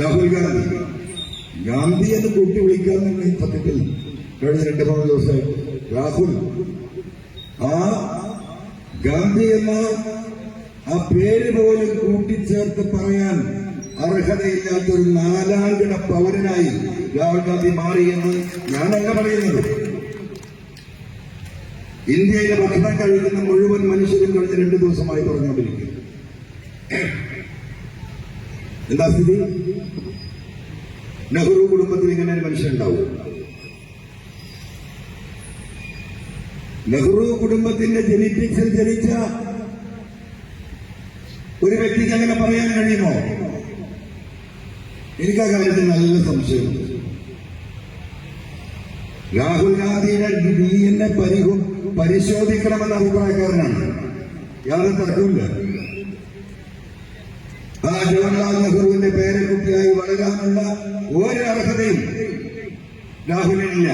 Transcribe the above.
രാഹുൽ ഗാന്ധി. ഗാന്ധി എന്ന് കൂട്ടി വിളിക്കാമെന്ന് ഈ സത്യത്തിൽ കഴിഞ്ഞ രണ്ട് മൂന്ന് ദിവസം രാഹുൽ ആ ഗാന്ധി എന്ന ആ പേര് പോലും കൂട്ടിച്ചേർത്ത് പറയാൻ അർഹതയില്ലാത്ത ഒരു നാലാംകിട പൗരനായി രാഹുൽ ഗാന്ധി മാറിയെന്ന് ഞാനല്ല പറയുന്നത്. ഇന്ത്യയിലെ ഭക്ഷണം കഴിക്കുന്ന മുഴുവൻ മനുഷ്യരും കഴിഞ്ഞ രണ്ടു ദിവസമായി പറഞ്ഞുകൊണ്ടിരിക്കുന്നു. എന്താ സ്ഥിതി? നെഹ്റു കുടുംബത്തിൽ ഇങ്ങനെ ഒരു മനുഷ്യൻ ഉണ്ടാവും. നെഹ്റു കുടുംബത്തിന്റെ ജനിറ്റിക്സിൽ ജനിച്ച ഒരു വ്യക്തിക്ക് അങ്ങനെ പറയാൻ കഴിയുമോ? എനിക്ക് ആ കാര്യത്തിൽ നല്ല സംശയമുണ്ട് രാഹുൽ ഗാന്ധിയുടെ ഡി എൻ എ പരിശോധിക്കണമെന്ന അഭിപ്രായക്കാരനാണ്. യാതൊരു തർക്കമില്ല ജവഹർലാൽ നെഹ്റുവിന്റെ പേരക്കുട്ടിയായി വളരാനുള്ള ഒരർഹതയും രാഹുലിനില്ല.